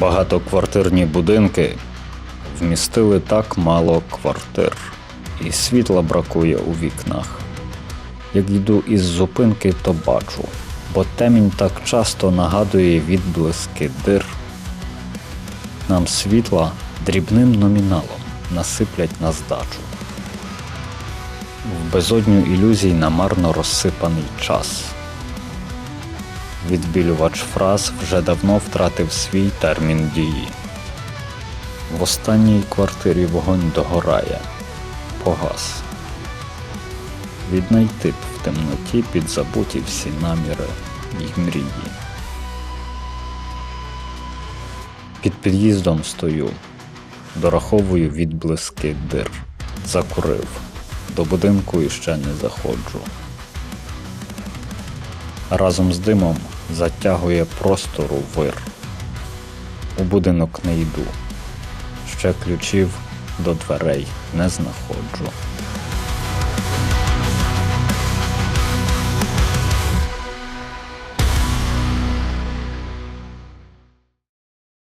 Багатоквартирні будинки вмістили так мало квартир, і світла бракує у вікнах. Як йду із зупинки, то бачу, бо темінь так часто нагадує відблиски дир. Нам світла дрібним номіналом насиплять на здачу. В безодню ілюзій намарно розсипаний час. Відбілювач фраз вже давно втратив свій термін дії. В останній квартирі вогонь догорає, погас. Віднайти б в темноті підзабуті всі наміри й мрії. Під під'їздом стою, дораховую відблиски дир. Закурив, до будинку іще не заходжу. Разом з димом затягує простору вир. У будинок не йду, ще ключів до дверей не знаходжу.